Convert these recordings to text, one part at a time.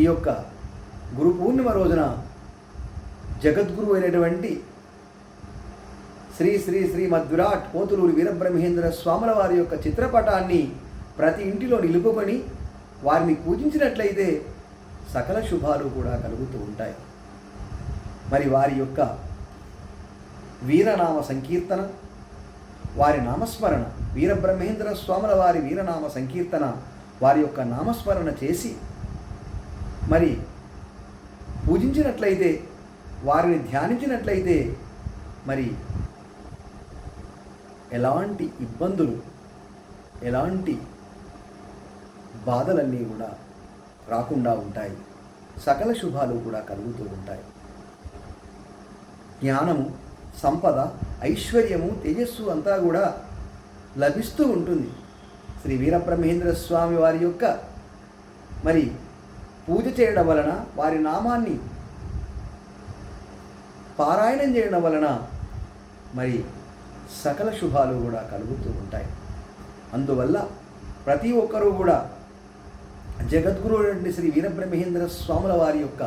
ఈ యొక్క గురు పూర్ణిమ రోజున జగద్గురు అయినటువంటి శ్రీ శ్రీ శ్రీ మద్విరాట్ పోతులూరి వీరబ్రహ్మేంద్ర స్వాముల వారి యొక్క చిత్రపటాన్ని ప్రతి ఇంటిలో నిలుపుకొని వారిని పూజించినట్లయితే సకల శుభాలు కూడా కలుగుతూ ఉంటాయి. మరి వారి యొక్క వీరనామ సంకీర్తన వారి నామస్మరణ వీరబ్రహ్మేంద్ర స్వాముల వారి వీరనామ సంకీర్తన వారి యొక్క నామస్మరణ చేసి మరి పూజించినట్లయితే వారిని ధ్యానించినట్లయితే మరి ఎలాంటి ఇబ్బందులు ఎలాంటి బాధలన్నీ కూడా రాకుండా ఉంటాయి. సకల శుభాలు కూడా కలుగుతూ ఉంటాయి. జ్ఞానము సంపద ఐశ్వర్యము తేజస్సు అంతా కూడా లభిస్తూ ఉంటుంది. శ్రీ వీరబ్రహ్మేంద్ర స్వామి వారి యొక్క మరి పూజ చేయడం వలన వారి నామాన్ని పారాయణం చేయడం వలన మరి సకల శుభాలు కూడా కలుగుతూ ఉంటాయి. అందువల్ల ప్రతి ఒక్కరూ కూడా జగద్గురు అయినటువంటి శ్రీ వీరబ్రహ్మేంద్ర స్వాముల వారి యొక్క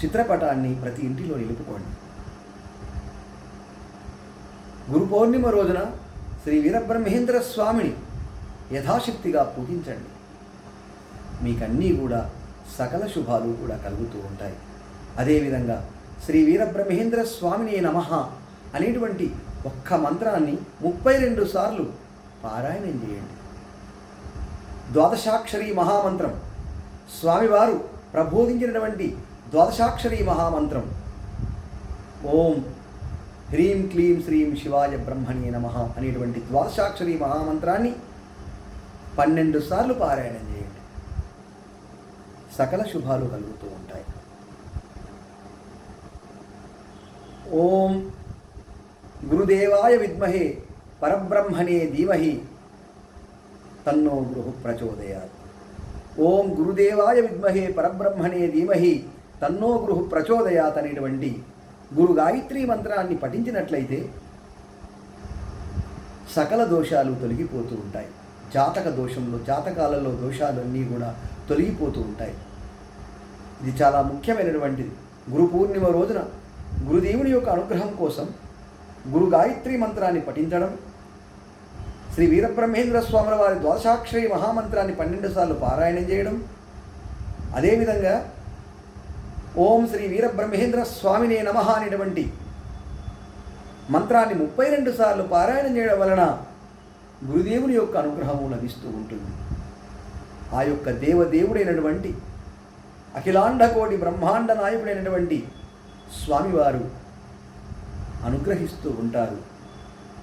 చిత్రపటాన్ని ప్రతి ఇంటిలో నిలుపుకోండి. గురు పౌర్ణిమ రోజున శ్రీ వీరబ్రహ్మేంద్ర స్వామిని యథాశక్తిగా పూజించండి. మీకన్నీ కూడా సకల శుభాలు కూడా కలుగుతూ ఉంటాయి. అదేవిధంగా శ్రీ వీరబ్రహ్మేంద్ర స్వామిని నమః అనేటువంటి ఒక్క మంత్రాన్ని ముప్పై రెండు సార్లు పారాయణం చేయండి. ద్వాదశాక్షరి మహామంత్రం. స్వామివారు ప్రబోధించినటువంటి ద్వాదశాక్షరి మహామంత్రం. ఓం హ్రీం క్లీం శ్రీం శివాయ బ్రహ్మణి నమ అనేటువంటి ద్వాదశాక్షరి మహామంత్రాన్ని పన్నెండు సార్లు పారాయణం చేయండి. సకల శుభాలు కలుగుతూ ఉంటాయి. ఓం గురుదేవాయ విద్మహే పరబ్రహ్మణే ధీమహి తన్నో గురు ప్రచోదయాత్. ఓం గురుదేవాయ విద్మహే పరబ్రహ్మణే ధీమహి తన్నో గురు ప్రచోదయాత్ అనేటువంటి గురు గాయత్రి మంత్రాన్ని పఠించినట్లయితే సకల దోషాలు తొలగిపోతూ ఉంటాయి. జాతక దోషంలో జాతకాలలో దోషాలు అన్నీ కూడా తొలగిపోతూ ఉంటాయి. ఇది చాలా ముఖ్యమైనటువంటిది గురు పూర్ణిమ రోజున గురుదేవుని యొక్క అనుగ్రహం కోసం గురు గాయత్రి మంత్రాన్ని పఠించడం శ్రీ వీరబ్రహ్మేంద్ర స్వాముల వారి ద్వాదశాక్షరి మహామంత్రాన్ని పన్నెండు సార్లు పారాయణం చేయడం అదేవిధంగా ఓం శ్రీ వీరబ్రహ్మేంద్ర స్వామినే నమ అనేటువంటి మంత్రాన్ని ముప్పై రెండు సార్లు పారాయణం చేయడం వలన గురుదేవుని యొక్క అనుగ్రహము లభిస్తూ ఉంటుంది. ఆ యొక్క దేవదేవుడైనటువంటి అఖిలాండకోటి బ్రహ్మాండ నాయకుడైనటువంటి స్వామివారు అనుగ్రహిస్తూ ఉంటారు.